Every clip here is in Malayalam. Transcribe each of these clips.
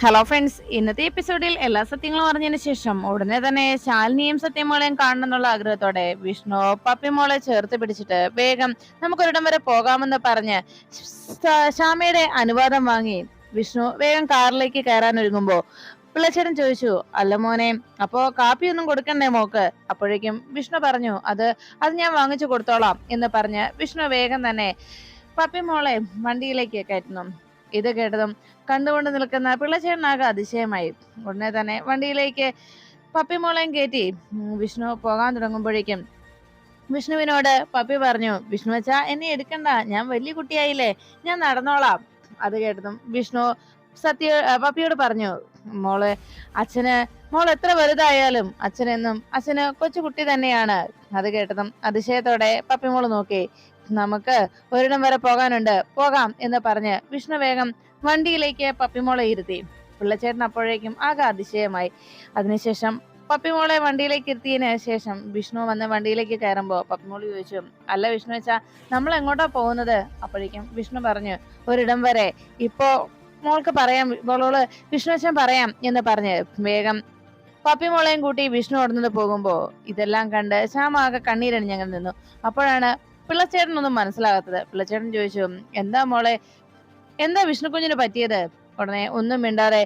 ഹലോ ഫ്രണ്ട്സ് ഇന്നത്തെ എപ്പിസോഡിൽ എല്ലാ സത്യങ്ങളും അറിഞ്ഞതിന് ശേഷം ഉടനെ തന്നെ ശാലിനിയും സത്യമോളെയും കാണണമെന്നുള്ള ആഗ്രഹത്തോടെ വിഷ്ണു പപ്പിമോളെ ചേർത്ത് പിടിച്ചിട്ട് വേഗം നമുക്കൊരിടം വരെ പോകാമെന്ന് പറഞ്ഞ് ശ്യാമയുടെ അനുവാദം വാങ്ങി വിഷ്ണു വേഗം കാറിലേക്ക് കയറാൻ ഒരുങ്ങുമ്പോ പിള്ളച്ചേരൻ ചോദിച്ചു അല്ല മോനെ അപ്പോ കാപ്പിയൊന്നും കൊടുക്കണ്ടേ മോക്ക്? അപ്പോഴേക്കും വിഷ്ണു പറഞ്ഞു അത് അത് ഞാൻ വാങ്ങിച്ചു കൊടുത്തോളാം എന്ന് പറഞ്ഞ് വിഷ്ണു വേഗം തന്നെ പപ്പിമോളെ വണ്ടിയിലേക്ക് കയറ്റുന്നു. ഇത് കേട്ടതും കണ്ടുകൊണ്ട് നിൽക്കുന്ന പിള്ളച്ചേട്ടനാകെ അതിശയമായി. ഉടനെ തന്നെ വണ്ടിയിലേക്ക് പപ്പിമോളയും കയറ്റി വിഷ്ണു പോകാൻ തുടങ്ങുമ്പോഴേക്കും വിഷ്ണുവിനോട് പപ്പി പറഞ്ഞു വിഷ്ണു വെച്ചാ എന്നെ എടുക്കണ്ട. ഞാൻ വലിയ കുട്ടിയായില്ലേ. ഞാൻ നടന്നോളാം. അത് കേട്ടതും വിഷ്ണു സത്യ പപ്പിയോട് പറഞ്ഞു മോൾ അച്ഛന് മോൾ എത്ര വലുതായാലും അച്ഛനെന്നും അച്ഛന് കൊച്ചുകുട്ടി തന്നെയാണ്. അത് കേട്ടതും അതിശയത്തോടെ പപ്പിമോൾ നോക്കി. നമുക്ക് ഒരിടം വരെ പോകാനുണ്ട്. പോകാം എന്ന് പറഞ്ഞ് വിഷ്ണു വേഗം വണ്ടിയിലേക്ക് പപ്പിമോളെ ഇരുത്തി. പിള്ളച്ചേട്ടൻ അപ്പോഴേക്കും ആകെ അതിശയമായി. അതിനുശേഷം പപ്പിമോളെ വണ്ടിയിലേക്ക് ഇരുത്തിയതിന് ശേഷം വിഷ്ണു വന്ന് വണ്ടിയിലേക്ക് കയറുമ്പോൾ പപ്പിമോൾ ചോദിച്ചു അല്ല വിഷ്ണു വെച്ചാ നമ്മൾ എങ്ങോട്ടാ പോകുന്നത്? അപ്പോഴേക്കും വിഷ്ണു പറഞ്ഞു ഒരിടം വരെ. ഇപ്പോ മോൾക്ക് പറയാം മോളോൾ വിഷ്ണു വെച്ചാൻ പറയാം എന്ന് പറഞ്ഞ് വേഗം പപ്പിമോളെയും കൂട്ടി വിഷ്ണു ഓടുന്നത് പോകുമ്പോൾ ഇതെല്ലാം കണ്ട് ശ്യാമാകെ കണ്ണീരണിഞ്ഞങ്ങനെ നിന്നു. അപ്പോഴാണ് പിള്ളച്ചേട്ടനൊന്നും മനസ്സിലാകാത്തത്. പിള്ളച്ചേട്ടൻ ചോദിച്ചു എന്താ മോളെ എന്താ വിഷ്ണുക്കുഞ്ഞിന് പറ്റിയത്? ഉടനെ ഒന്നും മിണ്ടാതെ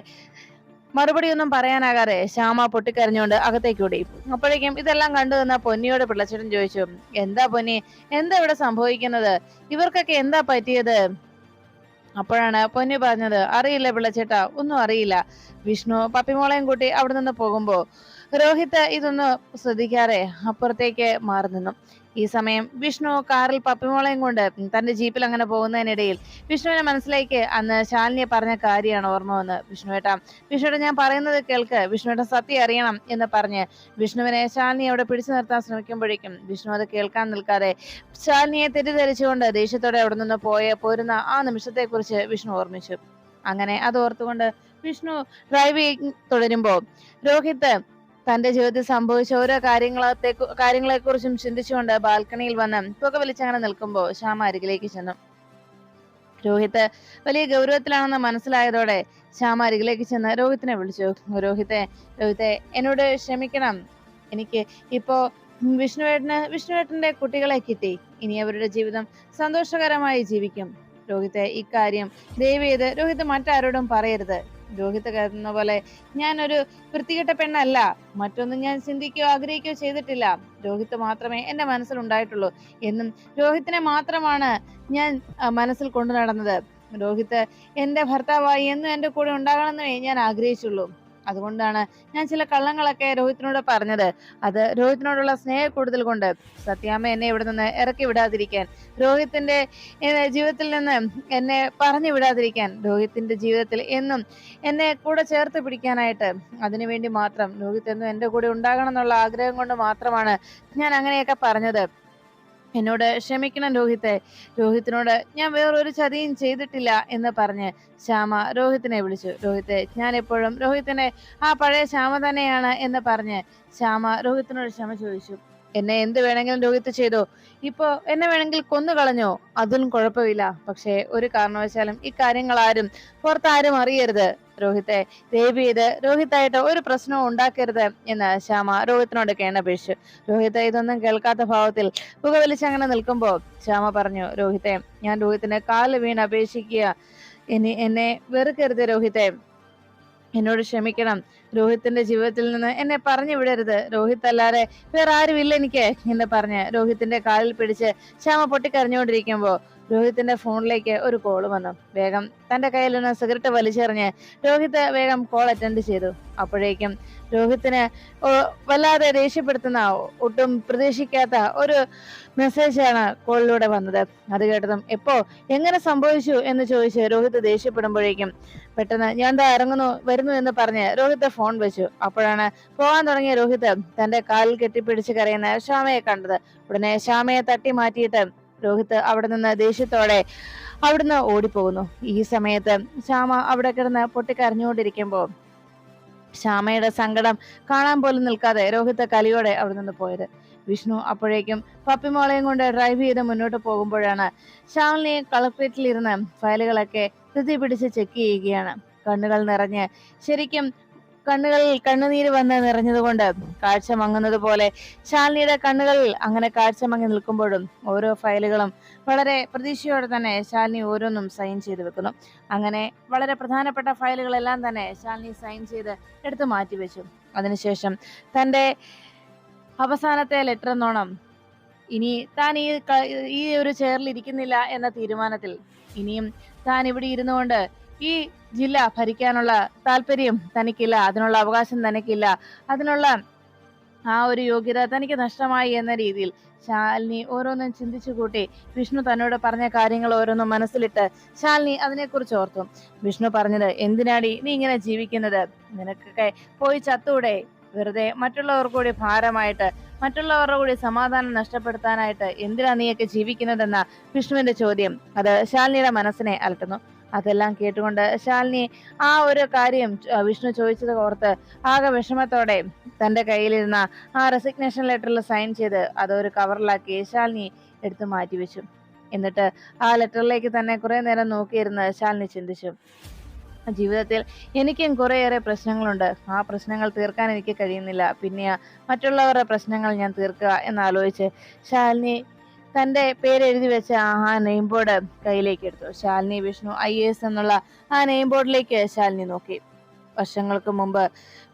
മറുപടി ഒന്നും പറയാനാകാതെ ശ്യാമ പൊട്ടിക്കരഞ്ഞുകൊണ്ട് അകത്തേക്ക് ഓടി. അപ്പോഴേക്കും ഇതെല്ലാം കണ്ടു നിന്ന പൊന്നിയോട് പിള്ളച്ചേട്ടൻ ചോദിച്ചു എന്താ പൊന്നി എന്താ ഇവിടെ സംഭവിക്കുന്നത്? ഇവർക്കൊക്കെ എന്താ പറ്റിയത്? അപ്പോഴാണ് പൊന്നി പറഞ്ഞത് അറിയില്ല പിള്ളച്ചേട്ടാ ഒന്നും അറിയില്ല. വിഷ്ണു പപ്പിമോളെയും കൂട്ടി അവിടെ നിന്ന് പോകുമ്പോ രോഹിത് ഇതൊന്ന് ശ്രദ്ധിക്കാതെ അപ്പുറത്തേക്ക് മാറി നിന്നു ഈ സമയം വിഷ്ണു കാറിൽ പപ്പിമോളയും കൊണ്ട് തന്റെ ജീപ്പിൽ അങ്ങനെ പോകുന്നതിനിടയിൽ വിഷ്ണുവിന്റെ മനസ്സിലേക്ക് അന്ന് ശാലിനിയെ പറഞ്ഞ കാര്യമാണ് ഓർമ്മ വന്ന് വിഷ്ണുവേട്ട വിഷ്ണുവേട്ട ഞാൻ പറയുന്നത് കേൾക്ക്. വിഷ്ണുവേട്ട സത്യം അറിയണം എന്ന് പറഞ്ഞ് വിഷ്ണുവിനെ ശാലിനി അവിടെ പിടിച്ചു നിർത്താൻ ശ്രമിക്കുമ്പോഴേക്കും വിഷ്ണു അത് കേൾക്കാൻ നിൽക്കാതെ ശാലിനിയെ തെറ്റിദ്ധരിച്ചുകൊണ്ട് ദേഷ്യത്തോടെ അവിടെ നിന്ന് പോയ പോരുന്ന ആ നിമിഷത്തെ കുറിച്ച് വിഷ്ണു ഓർമ്മിച്ചു. അങ്ങനെ അത് ഓർത്തുകൊണ്ട് വിഷ്ണു ഡ്രൈവിംഗ് തുടരുമ്പോ രോഹിത് തന്റെ ജീവിതത്തിൽ സംഭവിച്ച ഓരോ കാര്യങ്ങളെ കാര്യങ്ങളെ കുറിച്ചും ചിന്തിച്ചുകൊണ്ട് ബാൽക്കണിയിൽ വന്ന് പുക വിളിച്ചങ്ങനെ നിൽക്കുമ്പോൾ ശ്യാമ അരികിലേക്ക് ചെന്നു. രോഹിത് വലിയ ഗൗരവത്തിലാണെന്ന് മനസ്സിലായതോടെ ശ്യാമ അരികിലേക്ക് ചെന്ന് രോഹിത്തിനെ വിളിച്ചു. രോഹിത്തെ രോഹിത്തെ എന്നോട് ക്ഷമിക്കണം. എനിക്ക് ഇപ്പോ വിഷ്ണുവേട്ടന് വിഷ്ണുവേട്ടന്റെ കുട്ടികളെ കിട്ടി. ഇനി അവരുടെ ജീവിതം സന്തോഷകരമായി ജീവിക്കും. രോഹിത്തെ ഇക്കാര്യം ദയവ് ചെയ്ത് രോഹിത് മറ്റാരോടും പറയരുത്. രോഹിത് കരുതുന്ന പോലെ ഞാനൊരു വൃത്തികെട്ട പെണ്ണല്ല. മറ്റൊന്നും ഞാൻ ചിന്തിക്കുകയോ ആഗ്രഹിക്കുകയോ ചെയ്തിട്ടില്ല. രോഹിത് മാത്രമേ എന്റെ മനസ്സിലുണ്ടായിട്ടുള്ളൂ എന്നും രോഹിത്തിനെ മാത്രമാണ് ഞാൻ മനസ്സിൽ കൊണ്ടു നടന്നത്. രോഹിത് എന്റെ ഭർത്താവായി എന്നും എന്റെ കൂടെ ഉണ്ടാകണമെന്നേ ഞാൻ ആഗ്രഹിച്ചുള്ളൂ. അതുകൊണ്ടാണ് ഞാൻ ചില കള്ളങ്ങളൊക്കെ രോഹിത്തിനോട് പറഞ്ഞത്. അത് രോഹിത്തിനോടുള്ള സ്നേഹ കൂടുതൽ കൊണ്ട് സത്യാമ്മ എന്നെ ഇവിടെ നിന്ന് ഇറക്കി വിടാതിരിക്കാൻ രോഹിത്തിന്റെ ജീവിതത്തിൽ നിന്ന് എന്നെ പറഞ്ഞു വിടാതിരിക്കാൻ രോഹിത്തിന്റെ ജീവിതത്തിൽ എന്നും എന്നെ കൂടെ ചേർത്ത് പിടിക്കാനായിട്ട് അതിനുവേണ്ടി മാത്രം രോഹിത് എന്നും എന്റെ കൂടെ ഉണ്ടാകണം എന്നുള്ള ആഗ്രഹം കൊണ്ട് മാത്രമാണ് ഞാൻ അങ്ങനെയൊക്കെ പറഞ്ഞത്. എന്നോട് ക്ഷമിക്കണം രോഹിത്തെ. രോഹിത്തിനോട് ഞാൻ വേറൊരു ചതിയും ചെയ്തിട്ടില്ല എന്ന് പറഞ്ഞ് ശ്യാമ രോഹിത്തിനെ വിളിച്ചു. രോഹിത്തെ ഞാൻ എപ്പോഴും രോഹിത്തിനെ ആ പഴയ ശ്യാമ തന്നെയാണ് എന്ന് പറഞ്ഞ് ശ്യാമ രോഹിത്തിനോട് ക്ഷമ ചോദിച്ചു. എന്നെ എന്ത് വേണമെങ്കിലും രോഹിത്ത് ചെയ്തോ? ഇപ്പോ എന്നെ വേണമെങ്കിൽ കൊന്നു കളഞ്ഞോ? അതൊന്നും കുഴപ്പമില്ല. പക്ഷേ ഒരു കാരണവശാലും ഇക്കാര്യങ്ങൾ ആരും പുറത്താരും അറിയരുത്. രോഹിത്തെ രേപ് ചെയ്ത് രോഹിത്തായിട്ട് ഒരു പ്രശ്നവും ഉണ്ടാക്കരുത് എന്ന് ശ്യാമ രോഹിത്തിനോട് കേണപേക്ഷിച്ചു രോഹിത ഇതൊന്നും കേൾക്കാത്ത ഭാവത്തിൽ പുകവലിച്ചങ്ങനെ നിൽക്കുമ്പോ ശ്യാമ പറഞ്ഞു രോഹിത്തെ ഞാൻ രോഹിത്തിന് കാൽ വീണ് അപേക്ഷിക്കുക. ഇനി എന്നെ വെറുക്കരുത് രോഹിത്തെ. എന്നോട് ക്ഷമിക്കണം. രോഹിത്തിന്റെ ജീവിതത്തിൽ നിന്ന് എന്നെ പറഞ്ഞു വിടരുത്. രോഹിത് അല്ലാതെ വേറെ ആരുമില്ല എനിക്ക് എന്ന് പറഞ്ഞ് രോഹിത്തിന്റെ കാലിൽ പിടിച്ച് ശ്യാമ പൊട്ടിക്കരഞ്ഞുകൊണ്ടിരിക്കുമ്പോ രോഹിത്തിന്റെ ഫോണിലേക്ക് ഒരു കോൾ വന്നു. വേഗം തന്റെ കയ്യിലുള്ള സിഗരറ്റ് വലിച്ചെറിഞ്ഞ് രോഹിത് വേഗം കോൾ അറ്റൻഡ് ചെയ്തു. അപ്പോഴേക്കും രോഹിത്തിന് വല്ലാതെ ദേഷ്യപ്പെടുത്തുന്ന ഒട്ടും പ്രതീക്ഷിക്കാത്ത ഒരു മെസ്സേജ് ആണ് കോളിലൂടെ വന്നത്. അത് കേട്ടതും എപ്പോ എങ്ങനെ സംഭവിച്ചു എന്ന് ചോദിച്ച് രോഹിത് ദേഷ്യപ്പെടുമ്പോഴേക്കും പെട്ടെന്ന് ഞാൻ എന്താ ഇറങ്ങുന്നു വരുന്നു എന്ന് പറഞ്ഞ് രോഹിത് ഫോൺ വെച്ചു. അപ്പോഴാണ് പോകാൻ തുടങ്ങിയ രോഹിത് തന്റെ കാലിൽ കെട്ടിപ്പിടിച്ച് കരയുന്ന ശ്യാമയെ കണ്ടത്. ഉടനെ ശ്യാമയെ തട്ടി മാറ്റിയിട്ട് രോഹിത് അവിടെ നിന്ന് ദേഷ്യത്തോടെ അവിടുന്ന് ഓടിപ്പോകുന്നു. ഈ സമയത്ത് ശ്യാമ അവിടെ കിടന്ന് പൊട്ടിക്കരഞ്ഞുകൊണ്ടിരിക്കുമ്പോ ശ്യാമയുടെ സങ്കടം കാണാൻ പോലും നിൽക്കാതെ രോഹിത് കലിയോടെ അവിടെ നിന്ന് പോയത്. വിഷ്ണു അപ്പോഴേക്കും പപ്പിമോളെയും കൊണ്ട് ഡ്രൈവ് ചെയ്ത് മുന്നോട്ട് പോകുമ്പോഴാണ് ശ്യാമിനെ കളക്ട്രേറ്റിൽ ഇരുന്ന് ഫയലുകളൊക്കെ ധൃതി പിടിച്ച് ചെക്ക് ചെയ്യുകയാണ്. കണ്ണുകൾ നിറഞ്ഞ് ശരിക്കും കണ്ണുകളിൽ കണ്ണുനീര് വന്ന് നിറഞ്ഞതുകൊണ്ട് കാഴ്ച മങ്ങുന്നത് പോലെ ശാലിനിയുടെ കണ്ണുകളിൽ അങ്ങനെ കാഴ്ച മങ്ങി നിൽക്കുമ്പോഴും ഓരോ ഫയലുകളും വളരെ പ്രതീക്ഷയോടെ തന്നെ ശാലിനി ഓരോന്നും സൈൻ ചെയ്ത് വെക്കുന്നു. അങ്ങനെ വളരെ പ്രധാനപ്പെട്ട ഫയലുകളെല്ലാം തന്നെ ശാലിനി സൈൻ ചെയ്ത് എടുത്തു മാറ്റിവെച്ചു അതിനുശേഷം തന്റെ അവസാനത്തെ ലെറ്റർ എന്നോണം ഇനി താൻ ഈ ഈ ഒരു ചെയറിൽ ഇരിക്കുന്നില്ല എന്ന തീരുമാനത്തിൽ ഇനിയും താൻ ഇവിടെ ഇരുന്നുകൊണ്ട് ഈ ജില്ല ഭരിക്കാനുള്ള താല്പര്യം തനിക്കില്ല അതിനുള്ള അവകാശം തനിക്കില്ല അതിനുള്ള ആ ഒരു യോഗ്യത തനിക്ക് നഷ്ടമായി എന്ന രീതിയിൽ ശാലിനി ഓരോന്നും ചിന്തിച്ചു കൂട്ടി. വിഷ്ണു തന്നോട് പറഞ്ഞ കാര്യങ്ങൾ ഓരോന്നും മനസ്സിലിട്ട് ശാലിനി അതിനെക്കുറിച്ച് ഓർത്തു. വിഷ്ണു പറഞ്ഞത് എന്തിനാടി നീ ഇങ്ങനെ ജീവിക്കുന്നത്? നിനക്കൊക്കെ പോയി ചത്തൂടെ? വെറുതെ മറ്റുള്ളവർ കൂടി ഭാരമായിട്ട് മറ്റുള്ളവരുടെ കൂടി സമാധാനം നഷ്ടപ്പെടുത്താനായിട്ട് എന്തിനാ നീയൊക്കെ ജീവിക്കുന്നതെന്ന വിഷ്ണുവിന്റെ ചോദ്യം. അത് ശാലിനിയുടെ മനസ്സിനെ അലട്ടുന്നു. അതെല്ലാം കേട്ടുകൊണ്ട് ശാലിനി ആ ഒരു കാര്യം വിഷ്ണു ചോദിച്ചത് ഓർത്ത് ആകെ വിഷമത്തോടെ തന്റെ കയ്യിലിരുന്ന ആ റെസിഗ്നേഷൻ ലെറ്ററിൽ സൈൻ ചെയ്ത് അതൊരു കവറിലാക്കി ശാലിനി എടുത്തു മാറ്റിവെച്ചു എന്നിട്ട് ആ ലെറ്ററിലേക്ക് തന്നെ കുറെ നേരം നോക്കിയിരുന്ന് ശാലിനി ചിന്തിച്ചു. ജീവിതത്തിൽ എനിക്കും കുറേയേറെ പ്രശ്നങ്ങളുണ്ട്. ആ പ്രശ്നങ്ങൾ തീർക്കാൻ എനിക്ക് കഴിയുന്നില്ല. പിന്നെ മറ്റുള്ളവരുടെ പ്രശ്നങ്ങൾ ഞാൻ തീർക്കുക എന്നാലോചിച്ച് ശാലിനി തന്റെ പേര് എഴുതി വെച്ച ആ നെയിം ബോർഡ് കയ്യിലേക്ക് എടുത്തു. ശാലിനി വിഷ്ണു ഐ എസ് എന്നുള്ള ആ നെയിം ബോർഡിലേക്ക് ശാലിനി നോക്കി. വർഷങ്ങൾക്ക് മുമ്പ്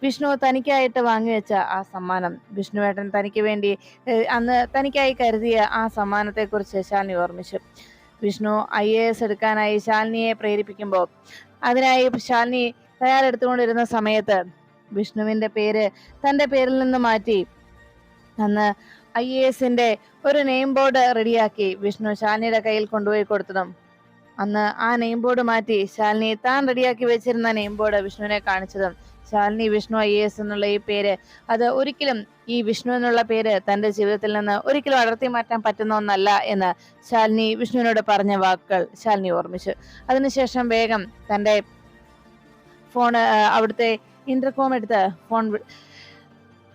വിഷ്ണു തനിക്കായിട്ട് വാങ്ങിവെച്ച ആ സമ്മാനം. വിഷ്ണുവേട്ടൻ തനിക്ക് വേണ്ടി അന്ന് തനിക്കായി കരുതിയ ആ സമ്മാനത്തെക്കുറിച്ച് ശാലിനി ഓർമ്മിച്ചു. വിഷ്ണു ഐ എ എസ് എടുക്കാനായി ശാലിനിയെ പ്രേരിപ്പിക്കുമ്പോൾ അതിനായി ശാലിനി തയ്യാറെടുത്തുകൊണ്ടിരുന്ന സമയത്ത് വിഷ്ണുവിന്റെ പേര് തന്റെ പേരിൽ നിന്ന് മാറ്റി. അന്ന് ഐ എ എസിന്റെ ഒരു നെയിം ബോർഡ് റെഡിയാക്കി വിഷ്ണു ശാലിനിയുടെ കയ്യിൽ കൊണ്ടുപോയി കൊടുത്തതും. അന്ന് ആ നെയിം ബോർഡ് മാറ്റി ശാലിനി താൻ റെഡിയാക്കി വെച്ചിരുന്ന നെയിം ബോർഡ് വിഷ്ണുവിനെ കാണിച്ചതും. ശാലിനി വിഷ്ണു ഐ എസ് എന്നുള്ള ഈ പേര് അത് ഒരിക്കലും ഈ വിഷ്ണു എന്നുള്ള പേര് തന്റെ ജീവിതത്തിൽ നിന്ന് ഒരിക്കലും അടർത്തി മാറ്റാൻ പറ്റുന്ന ഒന്നല്ല എന്ന് ശാലിനി വിഷ്ണുവിനോട് പറഞ്ഞ വാക്കുകൾ ശാലിനി ഓർമ്മിച്ചു. അതിനുശേഷം വേഗം തന്റെ ഫോൺ അവിടുത്തെ ഇന്റർകോം എടുത്ത് ഫോൺ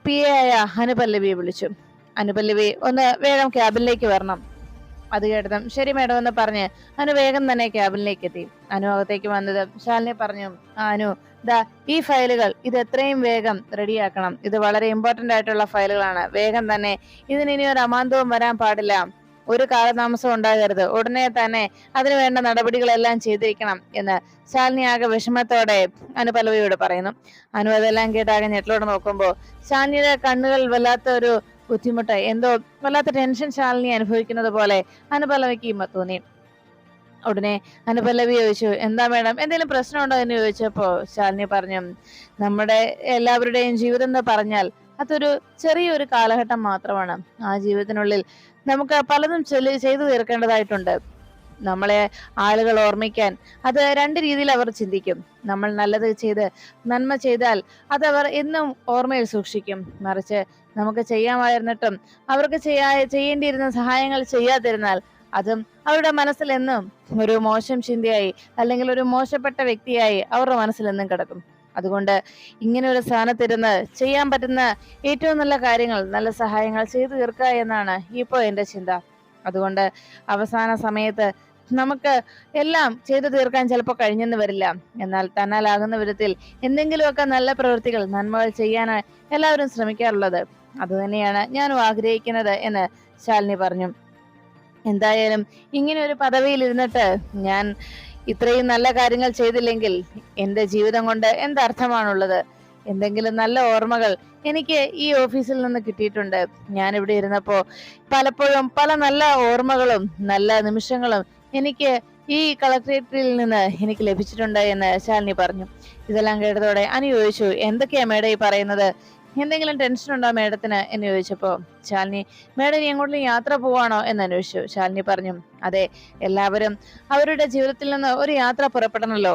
പി എ ആയ ഹനുപല്ലവിയെ വിളിച്ചു. അനുപല്ലവി ഒന്ന് വേഗം ക്യാബിനിലേക്ക് വരണം. അത് കേട്ടതും ശരി മേഡം എന്ന് പറഞ്ഞ് അനു വേഗം തന്നെ ക്യാബിനിലേക്ക് എത്തി അനു അകത്തേക്ക് വന്നത് ശാലിനി പറഞ്ഞു "ആ, അനു ദാ ഈ ഫയലുകൾ ഇത് എത്രയും വേഗം റെഡിയാക്കണം. ഇത് വളരെ ഇമ്പോർട്ടന്റ് ആയിട്ടുള്ള ഫയലുകളാണ്. വേഗം തന്നെ. ഇതിന് ഇനി ഒരു അമാന്തവും വരാൻ പാടില്ല. ഒരു കാലതാമസം ഉണ്ടാകരുത്. ഉടനെ തന്നെ അതിനു വേണ്ട നടപടികളെല്ലാം ചെയ്തിരിക്കണം എന്ന് ശാലിനി ആകെ വിഷമത്തോടെ അനു പലവിയോട് പറയുന്നു. അനു അതെല്ലാം കേട്ടാകെ ഞെട്ടിലോട് നോക്കുമ്പോൾ ശാലിനിയുടെ കണ്ണുകൾ വല്ലാത്ത ഒരു ബുദ്ധിമുട്ട് എന്തോ വല്ലാത്ത ടെൻഷൻ ശാലിനി അനുഭവിക്കുന്നത് പോലെ അനുപല്ലവിക്ക് തോന്നി. ഉടനെ അനുപല്ലവി ചോദിച്ചു എന്താ മേഡം? എന്തെങ്കിലും പ്രശ്നമുണ്ടോ? എന്ന് ചോദിച്ചപ്പോ ശാലിനി പറഞ്ഞു നമ്മുടെ എല്ലാവരുടെയും ജീവിതം എന്ന് പറഞ്ഞാൽ അതൊരു ചെറിയൊരു കാലഘട്ടം മാത്രമാണ്. ആ ജീവിതത്തിനുള്ളിൽ നമുക്ക് പലതും ചെയ്തു തീർക്കേണ്ടതായിട്ടുണ്ട്. നമ്മളെ ആളുകൾ ഓർമ്മിക്കാൻ അത് രണ്ട് രീതിയിൽ അവർ ചിന്തിക്കും. നമ്മൾ നല്ലത് ചെയ്ത് നന്മ ചെയ്താൽ അതവർ എന്നും ഓർമ്മയിൽ സൂക്ഷിക്കും. മറിച്ച് നമുക്ക് ചെയ്യാമായിരുന്നിട്ടും അവർക്ക് ചെയ്യാ ചെയ്യേണ്ടിയിരുന്ന സഹായങ്ങൾ ചെയ്യാതിരുന്നാൽ അതും അവരുടെ മനസ്സിൽ എന്നും ഒരു മോശം ചിന്തയായി അല്ലെങ്കിൽ ഒരു മോശപ്പെട്ട വ്യക്തിയായി അവരുടെ മനസ്സിൽ എന്നും കിടക്കും. അതുകൊണ്ട് ഇങ്ങനെ ഒരു സ്ഥാനത്തിരുന്ന് ചെയ്യാൻ പറ്റുന്ന ഏറ്റവും നല്ല കാര്യങ്ങൾ നല്ല സഹായങ്ങൾ ചെയ്തു തീർക്കുക എന്നാണ് ഇപ്പോൾ എന്റെ ചിന്ത. അതുകൊണ്ട് അവസാന സമയത്ത് നമുക്ക് എല്ലാം ചെയ്തു തീർക്കാൻ ചിലപ്പോൾ കഴിഞ്ഞെന്ന് വരില്ല. എന്നാൽ തന്നാലാകുന്ന വിധത്തിൽ എന്തെങ്കിലുമൊക്കെ നല്ല പ്രവൃത്തികൾ നന്മകൾ ചെയ്യാനാണ് എല്ലാവരും ശ്രമിക്കാറുള്ളത്. അതുതന്നെയാണ് ഞാനും ആഗ്രഹിക്കുന്നത് എന്ന് ശാലിനി പറഞ്ഞു. എന്തായാലും ഇങ്ങനെ ഒരു പദവിയിൽ ഇരുന്നിട്ട് ഞാൻ ഇത്രയും നല്ല കാര്യങ്ങൾ ചെയ്തില്ലെങ്കിൽ എന്റെ ജീവിതം കൊണ്ട് എന്തർത്ഥമാണുള്ളത്? എന്തെങ്കിലും നല്ല ഓർമ്മകൾ എനിക്ക് ഈ ഓഫീസിൽ നിന്ന് കിട്ടിയിട്ടുണ്ട്. ഞാൻ ഇവിടെ ഇരുന്നപ്പോ പലപ്പോഴും പല നല്ല ഓർമ്മകളും നല്ല നിമിഷങ്ങളും എനിക്ക് ഈ കളക്ട്രേറ്ററിൽ നിന്ന് എനിക്ക് ലഭിച്ചിട്ടുണ്ട് എന്ന് ശാലിനി പറഞ്ഞു. ഇതെല്ലാം കേട്ടതോടെ അനു ചോദിച്ചു എന്തൊക്കെയാ മേഡം ഈ പറയുന്നത്? എന്തെങ്കിലും ടെൻഷൻ ഉണ്ടോ മേഡത്തിന്? എന്ന് ചോദിച്ചപ്പോൾ ശാലിനി മേഡം ഇനി എങ്ങോട്ടും യാത്ര പോവാണോ? എന്ന് അന്വേഷിച്ചു. ശാലിനി പറഞ്ഞു അതെ എല്ലാവരും അവരുടെ ജീവിതത്തിൽ നിന്ന് ഒരു യാത്ര പുറപ്പെടണമല്ലോ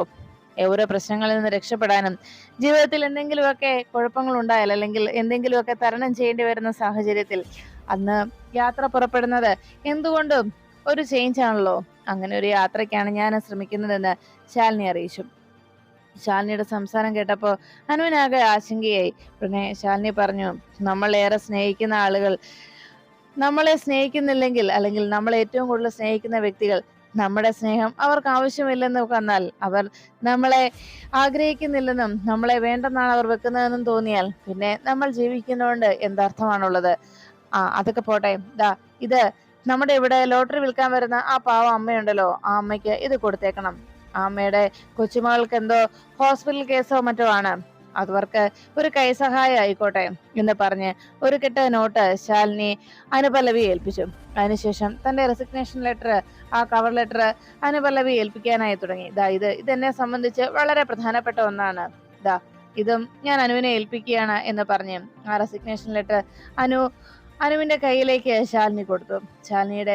ഓരോ പ്രശ്നങ്ങളിൽ നിന്ന് രക്ഷപ്പെടാനും ജീവിതത്തിൽ എന്തെങ്കിലുമൊക്കെ കുഴപ്പങ്ങൾ ഉണ്ടായാൽ അല്ലെങ്കിൽ എന്തെങ്കിലുമൊക്കെ തരണം ചെയ്യേണ്ടി വരുന്ന സാഹചര്യത്തിൽ അന്ന് യാത്ര പുറപ്പെടുന്നത് എന്തുകൊണ്ടും ഒരു ചേഞ്ച് ആണല്ലോ. അങ്ങനെ ഒരു യാത്രയ്ക്കാണ് ഞാൻ ശ്രമിക്കുന്നതെന്ന് ശാലിനി അറിയിച്ചു. ശാലിനിയുടെ സംസാരം കേട്ടപ്പോൾ അനുവിനാകെ ആശങ്കയായി. പിന്നെ ശാലിനി പറഞ്ഞു നമ്മൾ ഏറെ സ്നേഹിക്കുന്ന ആളുകൾ നമ്മളെ സ്നേഹിക്കുന്നില്ലെങ്കിൽ അല്ലെങ്കിൽ നമ്മളെ ഏറ്റവും കൂടുതൽ സ്നേഹിക്കുന്ന വ്യക്തികൾ നമ്മുടെ സ്നേഹം അവർക്ക് ആവശ്യമില്ലെന്ന് വന്നാൽ അവർ നമ്മളെ ആഗ്രഹിക്കുന്നില്ലെന്നും നമ്മളെ വേണ്ടെന്നാണ് അവർ വെക്കുന്നതെന്നും തോന്നിയാൽ പിന്നെ നമ്മൾ ജീവിക്കുന്നതുകൊണ്ട് എന്തർത്ഥമാണുള്ളത്? ആ അതൊക്കെ പോട്ടെ. ദാ ഇത് നമ്മുടെ ഇവിടെ ലോട്ടറി വിൽക്കാൻ വരുന്ന ആ പാവ അമ്മയുണ്ടല്ലോ. ആ അമ്മയ്ക്ക് ഇത് കൊടുത്തേക്കണം. ആ അമ്മയുടെ കൊച്ചുമകൾക്ക് എന്തോ ഹോസ്പിറ്റൽ കേസോ മറ്റോ ആണ്. അവർക്ക് ഒരു കൈസഹായം ആയിക്കോട്ടെ എന്ന് പറഞ്ഞ് ഒരു കെട്ട നോട്ട് ശാലിനി അനുപല്ലവി ഏൽപ്പിച്ചു. അതിനുശേഷം തന്റെ റെസിഗ്നേഷൻ ലെറ്റർ ആ കവർ ലെറ്റർ അനുപല്ലവി ഏൽപ്പിക്കാനായി തുടങ്ങി. ദാ ഇത് ഇതെന്നെ സംബന്ധിച്ച് വളരെ പ്രധാനപ്പെട്ട ഒന്നാണ്. ദാ ഇതും ഞാൻ അനുവിനെ ഏൽപ്പിക്കുകയാണ് എന്ന് പറഞ്ഞ് ആ റെസിഗ്നേഷൻ ലെറ്റർ അനു അനുവിന്റെ കയ്യിലേക്ക് ശാലിനി കൊടുത്തു. ശാലിനിയുടെ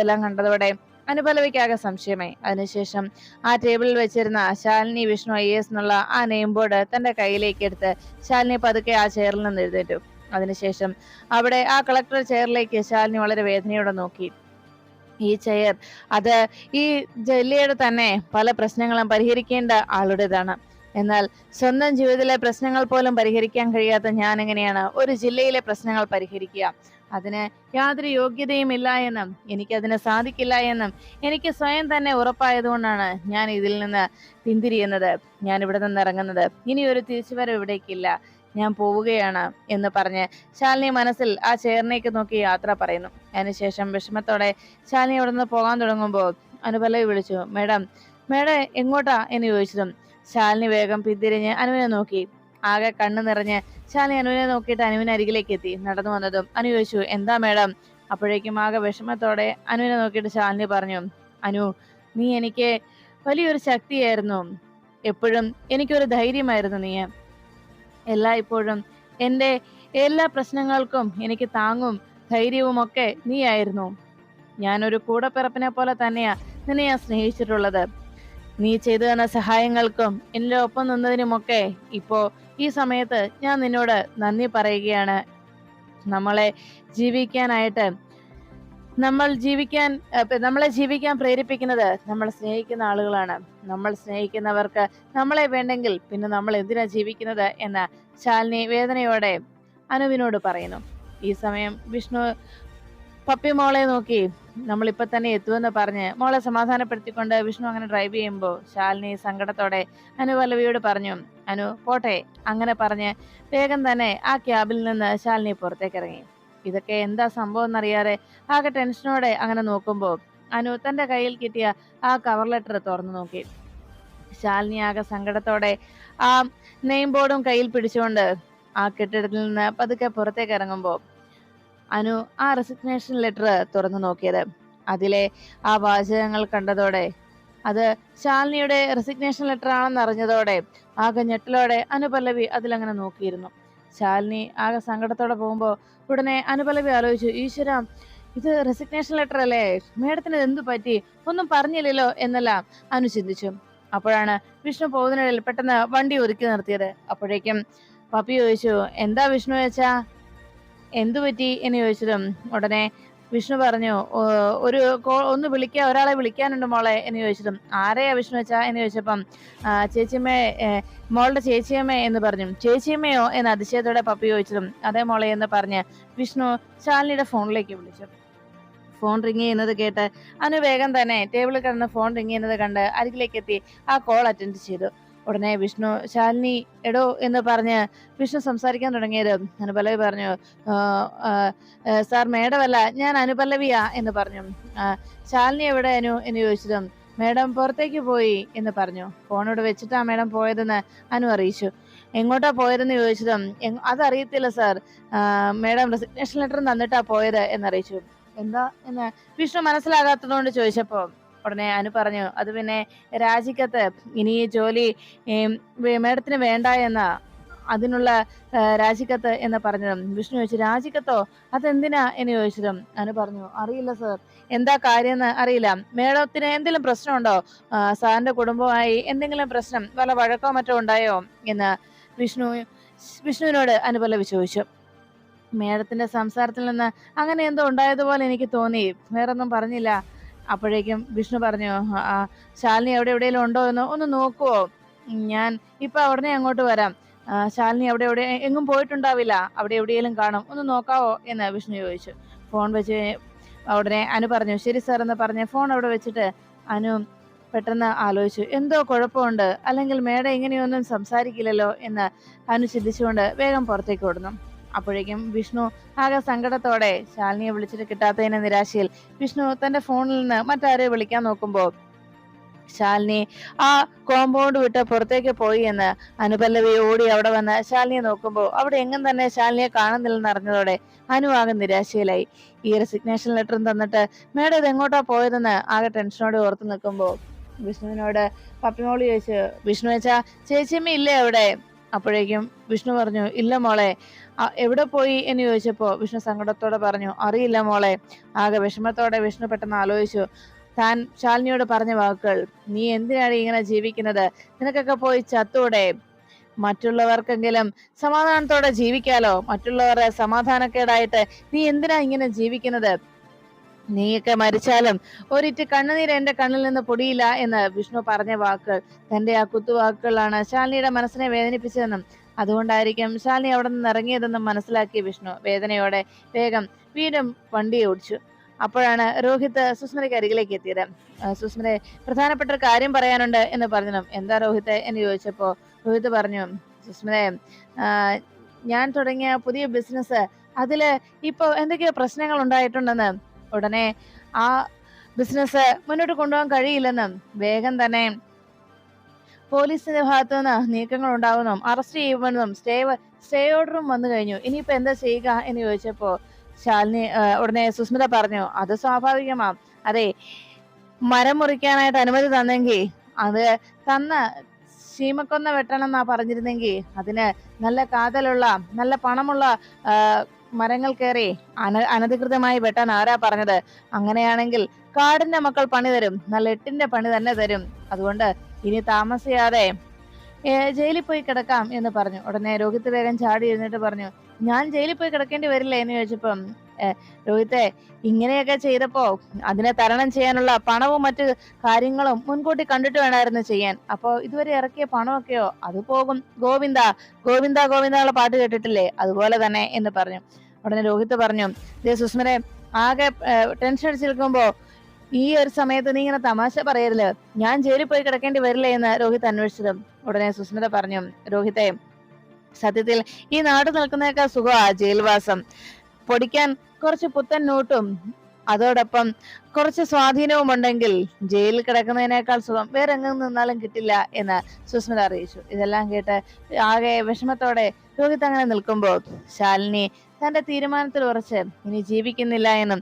എല്ലാം കണ്ടതോടെ അനുപലവിക്കാകെ സംശയമായി. അതിനുശേഷം ആ ടേബിളിൽ വെച്ചിരുന്ന ശാലിനി വിഷ്ണു ഐ എസ് എന്നുള്ള ആ നെയിം ബോർഡ് തന്റെ കയ്യിലേക്ക് എടുത്ത് ശാലിനി പതുക്കെ ആ ചെയറിൽ നിന്ന് എഴുന്നേറ്റു. അതിനുശേഷം അവിടെ ആ കളക്ടർ ചെയറിലേക്ക് ശാലിനി വളരെ വേദനയോടെ നോക്കി. ഈ ചെയർ അത് ഈ ജില്ലയുടെ തന്നെ പല പ്രശ്നങ്ങളും പരിഹരിക്കേണ്ട ആളുടേതാണ്. എന്നാൽ സ്വന്തം ജീവിതത്തിലെ പ്രശ്നങ്ങൾ പോലും പരിഹരിക്കാൻ കഴിയാത്ത ഞാൻ എങ്ങനെയാണ് ഒരു ജില്ലയിലെ പ്രശ്നങ്ങൾ പരിഹരിക്കുക? അതിന് യാതൊരു യോഗ്യതയും ഇല്ല എന്നും എനിക്കതിന് സാധിക്കില്ല എന്നും എനിക്ക് സ്വയം തന്നെ ഉറപ്പായതുകൊണ്ടാണ് ഞാൻ ഇതിൽ നിന്ന് പിന്തിരിയുന്നത് ഞാൻ ഇവിടെ നിന്ന് ഇറങ്ങുന്നത്. ഇനി ഒരു തിരിച്ചുവരവ് ഇവിടേക്കില്ല. ഞാൻ പോവുകയാണ് എന്ന് പറഞ്ഞ് ശാലിനി മനസ്സിൽ ആ ചേറിനേക്ക് നോക്കി യാത്ര പറയുന്നു. അതിനുശേഷം വിഷമത്തോടെ ശാലിനി അവിടെ നിന്ന് പോകാൻ തുടങ്ങുമ്പോൾ അനുപല്ലവി വിളിച്ചു മേഡം മേഡം എങ്ങോട്ടാ? എന്ന് ചോദിച്ചതും ശാലിനി വേഗം പിന്തിരിഞ്ഞ് അനുവിനെ നോക്കി. ആകെ കണ്ണു നിറഞ്ഞ് ശാലി അനുവിനെ നോക്കിയിട്ട് അനുവിന് അരികിലേക്ക് എത്തി. നടന്നു വന്നതും അനു ചോദിച്ചു എന്താ മേഡം? അപ്പോഴേക്കും ആകെ വിഷമത്തോടെ അനുവിനെ നോക്കിയിട്ട് ശാലിനി പറഞ്ഞു അനു നീ എനിക്ക് വലിയൊരു ശക്തിയായിരുന്നു. എപ്പോഴും എനിക്കൊരു ധൈര്യമായിരുന്നു നീ. എല്ലാ ഇപ്പോഴും എന്റെ എല്ലാ പ്രശ്നങ്ങൾക്കും എനിക്ക് താങ്ങും ധൈര്യവും ഒക്കെ നീയായിരുന്നു ഞാനൊരു കൂടപ്പിറപ്പിനെ പോലെ തന്നെയാ നിന്നെ ഞാൻ സ്നേഹിച്ചിട്ടുള്ളത്. നീ ചെയ്തു തന്ന സഹായങ്ങൾക്കും എന്റെ ഒപ്പം നിന്നതിനുമൊക്കെ ഇപ്പോ ഈ സമയത്ത് ഞാൻ നിന്നോട് നന്ദി പറയുകയാണ്. നമ്മളെ ജീവിക്കാനായിട്ട് നമ്മൾ ജീവിക്കാൻ നമ്മളെ ജീവിക്കാൻ പ്രേരിപ്പിക്കുന്നത് നമ്മൾ സ്നേഹിക്കുന്ന ആളുകളാണ്. നമ്മൾ സ്നേഹിക്കുന്നവർക്ക് നമ്മളെ വേണ്ടെങ്കിൽ പിന്നെ നമ്മൾ എന്തിനാ ജീവിക്കുന്നത് എന്ന ശാലിനി വേദനയോടെ അനുവിനോട് പറയുന്നു. ഈ സമയം വിഷ്ണു പപ്പി മോളെ നോക്കി. നമ്മളിപ്പോ തന്നെ എത്തുമെന്ന് പറഞ്ഞ് മോളെ സമാധാനപ്പെടുത്തിക്കൊണ്ട് വിഷ്ണു അങ്ങനെ ഡ്രൈവ് ചെയ്യുമ്പോൾ ശാലിനി സങ്കടത്തോടെ അനു പല്ലവിയോട് പറഞ്ഞു അനു പോട്ടെ അങ്ങനെ പറഞ്ഞ് വേഗം തന്നെ ആ ക്യാബിൽ നിന്ന് ശാലിനി പുറത്തേക്ക് ഇറങ്ങി ഇതൊക്കെ എന്താ സംഭവം എന്നറിയാതെ ആകെ ടെൻഷനോടെ അങ്ങനെ നോക്കുമ്പോൾ അനു തന്റെ കയ്യിൽ കിട്ടിയ ആ കവർ ലെറ്റർ തുറന്നു നോക്കി. ശാലിനി ആകെ സങ്കടത്തോടെ ആ നെയിം ബോർഡും കയ്യിൽ പിടിച്ചുകൊണ്ട് ആ കെട്ടിടത്തിൽ നിന്ന് പതുക്കെ പുറത്തേക്ക് ഇറങ്ങുമ്പോൾ അനു ആ റെസിഗ്നേഷൻ ലെറ്റർ തുറന്നു നോക്കിയത്. അതിലെ ആ വാചകങ്ങൾ കണ്ടതോടെ അത് ശാലിനിയുടെ റെസിഗ്നേഷൻ ലെറ്റർ ആണെന്ന് അറിഞ്ഞതോടെ ആകെ ഞെട്ടലോടെ അനുപല്ലവി അതിലങ്ങനെ നോക്കിയിരുന്നു. ശാലിനി ആകെ സങ്കടത്തോടെ പോകുമ്പോൾ ഉടനെ അനുപല്ലവി ആലോചിച്ചു ഈശ്വര ഇത് റെസിഗ്നേഷൻ ലെറ്റർ അല്ലേ? മേഡത്തിന് എന്തു പറ്റി? ഒന്നും പറഞ്ഞില്ലല്ലോ? എന്നെല്ലാം അനു ചിന്തിച്ചു. അപ്പോഴാണ് വിഷ്ണു പോകുന്നതിനിടയിൽ പെട്ടെന്ന് വണ്ടി ഒരുക്കി നിർത്തിയത്. അപ്പോഴേക്കും പപ്പി ചോദിച്ചു എന്താ വിഷ്ണു വെച്ചാ എന്തു പറ്റി എന്ന് ചോദിച്ചതും ഉടനെ വിഷ്ണു പറഞ്ഞു ഒരു ഒന്ന് വിളിക്ക ഒരാളെ വിളിക്കാനുണ്ട് മോളെ എന്ന് ചോദിച്ചതും ആരെയാ വിഷ്ണു വെച്ചാ? എന്ന് ചോദിച്ചപ്പം ചേച്ചിയമ്മേ മോളുടെ ചേച്ചിയമ്മേ എന്ന് പറഞ്ഞു. ചേച്ചിയമ്മയോ? എന്ന് അതിശയത്തോടെ പപ്പി ചോദിച്ചതും അതേ മോളെ എന്ന് പറഞ്ഞ് വിഷ്ണു ശാലിനിയുടെ ഫോണിലേക്ക് വിളിച്ചു. ഫോൺ റിങ് ചെയ്യുന്നത് കേട്ട് അനു വേഗം തന്നെ ടേബിളിൽ കിടന്ന് ഫോൺ റിങ് ചെയ്യുന്നത് കണ്ട് അരികിലേക്ക് എത്തി ആ കോൾ അറ്റൻഡ് ചെയ്തു. ഉടനെ വിഷ്ണു ശാലിനി എടോ എന്ന് പറഞ്ഞ് വിഷ്ണു സംസാരിക്കാൻ തുടങ്ങിയത്. അനുപല്ലവി പറഞ്ഞു "ആ, ആ, ആ, സാർ മേഡമല്ല ഞാൻ അനുപല്ലവിയാ എന്ന് പറഞ്ഞു. "ആ, ശാലിനി എവിടെ അനു എന്ന് ചോദിച്ചതും മേഡം പുറത്തേക്ക് പോയി എന്ന് പറഞ്ഞു. ഫോണോട് വെച്ചിട്ടാ മേഡം പോയതെന്ന് അനു അറിയിച്ചു. എങ്ങോട്ടാ പോയതെന്ന് ചോദിച്ചതും "എങ്- അതറിയത്തില്ല സാർ. മേഡം റെസിഗ്നേഷൻ ലെറ്റർ തന്നിട്ടാ പോയത് എന്നറിയിച്ചു. എന്താ? എന്ന് വിഷ്ണു മനസ്സിലാകാത്തതുകൊണ്ട് ചോദിച്ചപ്പോ ഉടനെ അനു പറഞ്ഞു. അത് പിന്നെ രാജിക്കത്ത് ഇനി ഈ ജോലി മേഡത്തിന് വേണ്ട എന്ന അതിനുള്ള രാജിക്കത്ത് എന്ന് പറഞ്ഞതും. വിഷ്ണു ചോദിച്ചു രാജിക്കത്തോ? അതെന്തിനാ? എന്ന് ചോദിച്ചതും അനു പറഞ്ഞു അറിയില്ല സർ. എന്താ കാര്യം എന്ന് അറിയില്ല. മേഡത്തിന് എന്തെങ്കിലും പ്രശ്നമുണ്ടോ? സാറിന്റെ കുടുംബമായി എന്തെങ്കിലും പ്രശ്നം വല്ല വഴക്കോ മറ്റോ ഉണ്ടായോ? എന്ന് വിഷ്ണു വിഷ്ണുവിനോട് അനുപല്ലവി ചോദിച്ചു. മേഡത്തിന്റെ സംസാരത്തിൽ നിന്ന് അങ്ങനെ എന്തോ ഉണ്ടായതുപോലെ എനിക്ക് തോന്നി. വേറൊന്നും പറഞ്ഞില്ല. അപ്പോഴേക്കും വിഷ്ണു പറഞ്ഞു "ആ, ശാലിനി എവിടെ എവിടെയെങ്കിലും ഉണ്ടോ എന്ന് ഒന്ന് നോക്കുവോ? ഞാൻ ഇപ്പൊ ഉടനെ അങ്ങോട്ട് വരാം. ശാലിനി അവിടെ എവിടെ എങ്ങും പോയിട്ടുണ്ടാവില്ല. അവിടെ എവിടെയെങ്കിലും കാണും. ഒന്ന് നോക്കാവോ? എന്ന് വിഷ്ണു ചോദിച്ചു. ഫോൺ വെച്ച് ഉടനെ അനു പറഞ്ഞു ശരി സാർ എന്ന് പറഞ്ഞ് ഫോൺ അവിടെ വെച്ചിട്ട് അനു പെട്ടെന്ന് ആലോചിച്ചു. എന്തോ കുഴപ്പമുണ്ട്. അല്ലെങ്കിൽ മേഡം ഇങ്ങനെയൊന്നും സംസാരിക്കില്ലല്ലോ? എന്ന് അനു ചിന്തിച്ചുകൊണ്ട് വേഗം പുറത്തേക്ക് ഓടുന്നു. അപ്പോഴേക്കും വിഷ്ണു ആകെ സങ്കടത്തോടെ ശാലിനിയെ വിളിച്ചിട്ട് കിട്ടാത്തതിന്റെ നിരാശയിൽ വിഷ്ണു തന്റെ ഫോണിൽ നിന്ന് മറ്റാരെ വിളിക്കാൻ നോക്കുമ്പോൾ ശാലിനി ആ കോമ്പൗണ്ട് വിട്ട് പുറത്തേക്ക് പോയി എന്ന് അനുപല്ലവി ഓടി അവിടെ വന്ന് ശാലിനിയെ നോക്കുമ്പോൾ അവിടെ എങ്ങും തന്നെ ശാലിനിയെ കാണുന്നില്ലെന്ന് അറിഞ്ഞതോടെ അനു ആകെ നിരാശയിലായി. ഈ റെസിഗ്നേഷൻ ലെറ്ററും തന്നിട്ട് മേഡം ഇത് എങ്ങോട്ടാ പോയതെന്ന് ആകെ ടെൻഷനോടെ ഓർത്ത് നിൽക്കുമ്പോൾ വിഷ്ണുവിനോട് പപ്പിമോളി ചോദിച്ചു വിഷ്ണു വെച്ചാ ചേച്ചിയമ്മ ഇല്ലേ അവിടെ? അപ്പോഴേക്കും വിഷ്ണു പറഞ്ഞു ഇല്ല മോളെ "ആ, എവിടെ പോയി എന്ന് ചോദിച്ചപ്പോ വിഷ്ണു സങ്കടത്തോടെ പറഞ്ഞു അറിയില്ല മോളെ ആകെ വിഷമത്തോടെ വിഷ്ണു പെട്ടെന്ന് ആലോചിച്ചു. താൻ ശാലിനിയോട് പറഞ്ഞ വാക്കുകൾ നീ എന്തിനാണ് ഇങ്ങനെ ജീവിക്കുന്നത്? നിനക്കൊക്കെ പോയി ചത്തൂടെ? മറ്റുള്ളവർക്കെങ്കിലും സമാധാനത്തോടെ ജീവിക്കാലോ? മറ്റുള്ളവരെ സമാധാനക്കേടായിട്ട് നീ എന്തിനാ ഇങ്ങനെ ജീവിക്കുന്നത്? നീയൊക്കെ മരിച്ചാലും ഒരിറ്റ് കണ്ണുനീര് എന്റെ കണ്ണിൽ നിന്ന് പൊടിയില്ല എന്ന് വിഷ്ണു പറഞ്ഞ വാക്കുകൾ തന്റെ ആ കുത്തുവാക്കുകളാണ് ശാലിനിയുടെ മനസ്സിനെ വേദനിപ്പിച്ചതെന്നും അതുകൊണ്ടായിരിക്കും ശാലിനി അവിടെ നിന്ന് ഇറങ്ങിയതെന്ന് മനസ്സിലാക്കിയ വിഷ്ണു. വേദനയോടെ വേഗം വീണ്ടും വണ്ടിയെ ഓടിച്ചു. അപ്പോഴാണ് രോഹിത് സുസ്മരയ്ക്ക് അരികിലേക്ക് എത്തിയത്. സുസ്മരെ പ്രധാനപ്പെട്ട ഒരു കാര്യം പറയാനുണ്ട് എന്ന് പറഞ്ഞു എന്താ രോഹിത് എന്ന് ചോദിച്ചപ്പോൾ രോഹിത് പറഞ്ഞു സുസ്മരെ ഞാൻ തുടങ്ങിയ പുതിയ ബിസിനസ് അതിൽ ഇപ്പൊ എന്തൊക്കെയോ പ്രശ്നങ്ങൾ ഉണ്ടായിട്ടുണ്ടെന്ന്. ഉടനെ ആ ബിസിനസ് മുന്നോട്ട് കൊണ്ടുപോകാൻ കഴിയില്ലെന്നും. വേഗം തന്നെ പോലീസിന്റെ ഭാഗത്തു നിന്ന് നീക്കങ്ങൾ ഉണ്ടാവുന്നതും അറസ്റ്റ് ചെയ്യുമെന്നും സ്റ്റേ സ്റ്റേ ഓർഡറും വന്നു കഴിഞ്ഞു. ഇനിയിപ്പോ എന്താ ചെയ്യുക എന്ന് ചോദിച്ചപ്പോ ശാലിനി ഉടനെ സുസ്മിത പറഞ്ഞു അത് സ്വാഭാവികമാ. അതെ മരം മുറിക്കാനായിട്ട് അനുമതി തന്നെങ്കിൽ അത് തന്ന ശീമക്കൊന്ന വെട്ടണം എന്നാ പറഞ്ഞിരുന്നെങ്കിൽ അതിന് നല്ല കാതലുള്ള നല്ല പണമുള്ള മരങ്ങൾ കയറി അന അനധികൃതമായി വെട്ടാൻ ആരാ പറഞ്ഞത്? അങ്ങനെയാണെങ്കിൽ കാടിന്റെ മക്കൾ പണി തരും. നല്ല എട്ടിന്റെ പണി തന്നെ തരും. അതുകൊണ്ട് ഇനി താമസിയാതെ ജയിലിൽ പോയി കിടക്കാം എന്ന് പറഞ്ഞു. ഉടനെ രോഹിത് വേഗം ചാടി എഴുന്നേറ്റ് പറഞ്ഞു ഞാൻ ജയിലിൽ പോയി കിടക്കേണ്ടി വരില്ല? എന്ന് ചോദിച്ചപ്പം രോഹിത്തെ ഇങ്ങനെയൊക്കെ ചെയ്തപ്പോ അതിനെ തരണം ചെയ്യാനുള്ള പണവും മറ്റു കാര്യങ്ങളും മുൻകൂട്ടി കണ്ടിട്ട് വേണമായിരുന്നു ചെയ്യാൻ. അപ്പോ ഇതുവരെ ഇറക്കിയ പണമൊക്കെയോ? അത് പോകും. ഗോവിന്ദ ഗോവിന്ദ ഗോവിന്ദ എന്നുള്ള പാട്ട് കേട്ടിട്ടില്ലേ? അതുപോലെ തന്നെ എന്ന് പറഞ്ഞു. ഉടനെ രോഹിത് പറഞ്ഞു ദേ സുസ്മരെ ആകെ ടെൻഷൻ അടിച്ച് നിൽക്കുമ്പോ ഈ ഒരു സമയത്ത് നീ ഇങ്ങനെ തമാശ പറയരുത്. ഞാൻ ജയിലിൽ പോയി കിടക്കേണ്ടി വരില്ല എന്ന് രോഹിത് അന്വേഷിച്ചതും ഉടനെ സുസ്മിത പറഞ്ഞു രോഹിത്തെ സത്യത്തിൽ ഈ നാട് നിൽക്കുന്നതൊക്കെ സുഖമാ ജയിൽവാസം. പൊടിക്കാൻ കുറച്ച് പുത്തൻ നോട്ടും അതോടൊപ്പം കുറച്ച് സ്വാധീനവും ഉണ്ടെങ്കിൽ ജയിലിൽ കിടക്കുന്നതിനേക്കാൾ സുഖം. വേറെ എങ്ങും നിന്നാലും കിട്ടില്ല എന്ന് സുസ്മിത അറിയിച്ചു. ഇതെല്ലാം കേട്ട് ആകെ വിഷമത്തോടെ രോഹിത് അങ്ങനെ നിൽക്കുമ്പോൾ ശാലിനി തന്റെ തീരുമാനത്തിൽ ഉറച്ച് ഇനി ജീവിക്കുന്നില്ല എന്നും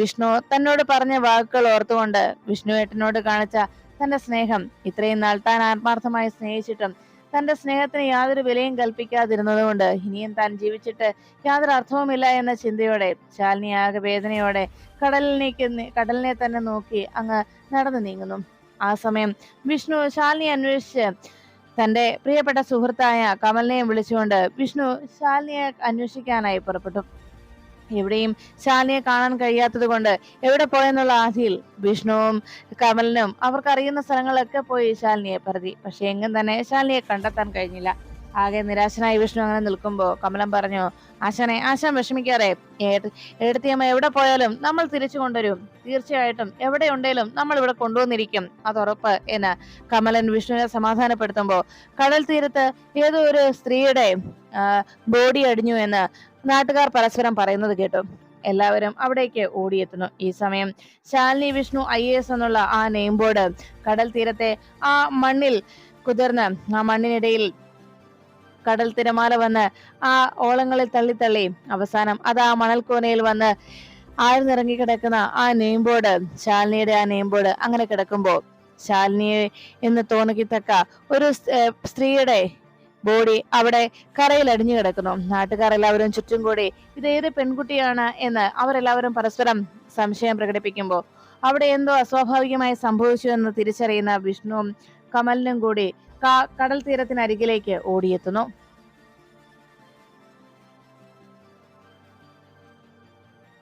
വിഷ്ണു തന്നോട് പറഞ്ഞ വാക്കുകൾ ഓർത്തുകൊണ്ട് വിഷ്ണു ഏട്ടനോട് കാണിച്ച തന്റെ സ്നേഹം ഇത്രയും നാൾ താൻ ആത്മാർത്ഥമായി സ്നേഹിച്ചിട്ടും തന്റെ സ്നേഹത്തിന് യാതൊരു വിലയും കൽപ്പിക്കാതിരുന്നതുകൊണ്ട് ഇനിയും താൻ ജീവിച്ചിട്ട് യാതൊരു അർത്ഥവുമില്ല എന്ന ചിന്തയോടെ ശാലിനി ആകെ വേദനയോടെ കടലിലേക്ക് കടലിനെ തന്നെ നോക്കി അങ്ങ് നടന്നു നീങ്ങുന്നു. ആ സമയം വിഷ്ണു ശാലിനി അന്വേഷിച്ച് തന്റെ പ്രിയപ്പെട്ട സുഹൃത്തായ കമലിനെയും വിളിച്ചുകൊണ്ട് വിഷ്ണു ശാലിനിയെ അന്വേഷിക്കാനായി പുറപ്പെട്ടു. എവിടെയും ശാലിനിയെ കാണാൻ കഴിയാത്തത് കൊണ്ട് എവിടെ പോയെന്നുള്ള ആധിയിൽ വിഷ്ണുവും കമലിനും അവർക്കറിയുന്ന സ്ഥലങ്ങളൊക്കെ പോയി ശാലിനിയെ പരതി. പക്ഷെ എങ്ങും തന്നെ ശാലിനിയെ കണ്ടെത്താൻ കഴിഞ്ഞില്ല. ആകെ നിരാശനായി വിഷ്ണു അങ്ങനെ നിൽക്കുമ്പോ കമലം പറഞ്ഞു ആശാനെ ആശാൻ വിഷമിക്കാറെ എടുത്തിയമ്മ എവിടെ പോയാലും നമ്മൾ തിരിച്ചു കൊണ്ടുവരും. തീർച്ചയായിട്ടും എവിടെ ഉണ്ടേലും നമ്മൾ ഇവിടെ കൊണ്ടുവന്നിരിക്കും. അത് ഉറപ്പ് എന്ന് കമലൻ വിഷ്ണുവിനെ സമാധാനപ്പെടുത്തുമ്പോ കടൽ തീരത്ത് ഏതോ ഒരു സ്ത്രീയുടെ ബോഡി അടിഞ്ഞു എന്ന് നാട്ടുകാർ പരസ്പരം പറയുന്നത് കേട്ടു. എല്ലാവരും അവിടേക്ക് ഓടിയെത്തുന്നു. ഈ സമയം ശാലിനി വിഷ്ണു ഐ എസ് എന്നുള്ള ആ നെയിം ബോർഡ് കടൽ തീരത്തെ ആ മണ്ണിൽ കുതിർന്ന് ആ മണ്ണിനിടയിൽ കടൽ തിരമാല വന്ന് ആ ഓളങ്ങളിൽ തള്ളിത്തള്ളി തള്ളി. അവസാനം അത് ആ മണൽക്കോനയിൽ വന്ന് ആഴ്ന്നിറങ്ങി കിടക്കുന്ന ആ നെയിം ബോർഡ് ശാലിനിയുടെ ആ നെയിം ബോർഡ് അങ്ങനെ കിടക്കുമ്പോൾ ശാലിനിയെ എന്ന് തോന്നിക്കത്തക്ക ഒരു സ്ത്രീയുടെ ബോഡി അവിടെ കരയിൽ അടിഞ്ഞു കിടക്കുന്നു. നാട്ടുകാർ എല്ലാവരും ചുറ്റും കൂടി ഇത് ഏത് പെൺകുട്ടിയാണ് എന്ന് അവരെല്ലാവരും പരസ്പരം സംശയം പ്രകടിപ്പിക്കുമ്പോൾ അവിടെ എന്തോ അസ്വാഭാവികമായി സംഭവിച്ചു എന്ന് തിരിച്ചറിയുന്ന വിഷ്ണുവും കമലിനും കൂടി കടൽ തീരത്തിനരികിലേക്ക് ഓടിയെത്തുന്നു.